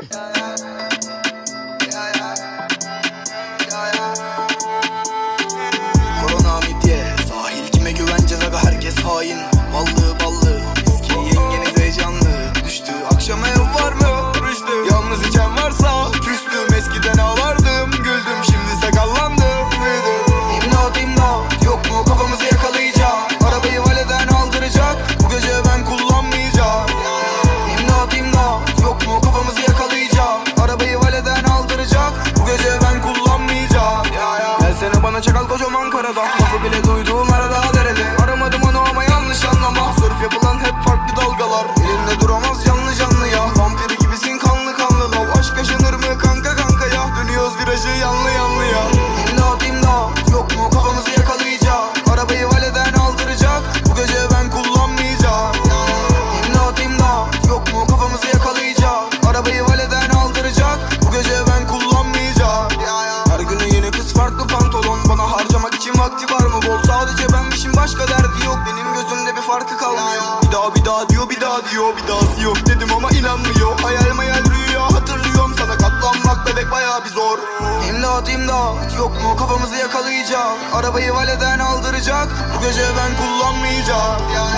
Yeah. arada Lafı bile duyduğum her daha derede Aramadım onu ama yanlış anlama. Sırf yapılan hep farklı dalgalar. Elinde duramaz farkı kalmıyor. Bir daha bir daha diyor bir daha diyor bir daha yok dedim ama inanmıyor. Hayal mayal rüya hatırlıyorum sana. Katlanmak bebek baya bir zor. İmdat imdat. Yok mu? Kafamızı yakalayacak. Arabayı valeden aldıracak. Bu gece ben kullanmayacağım. Yani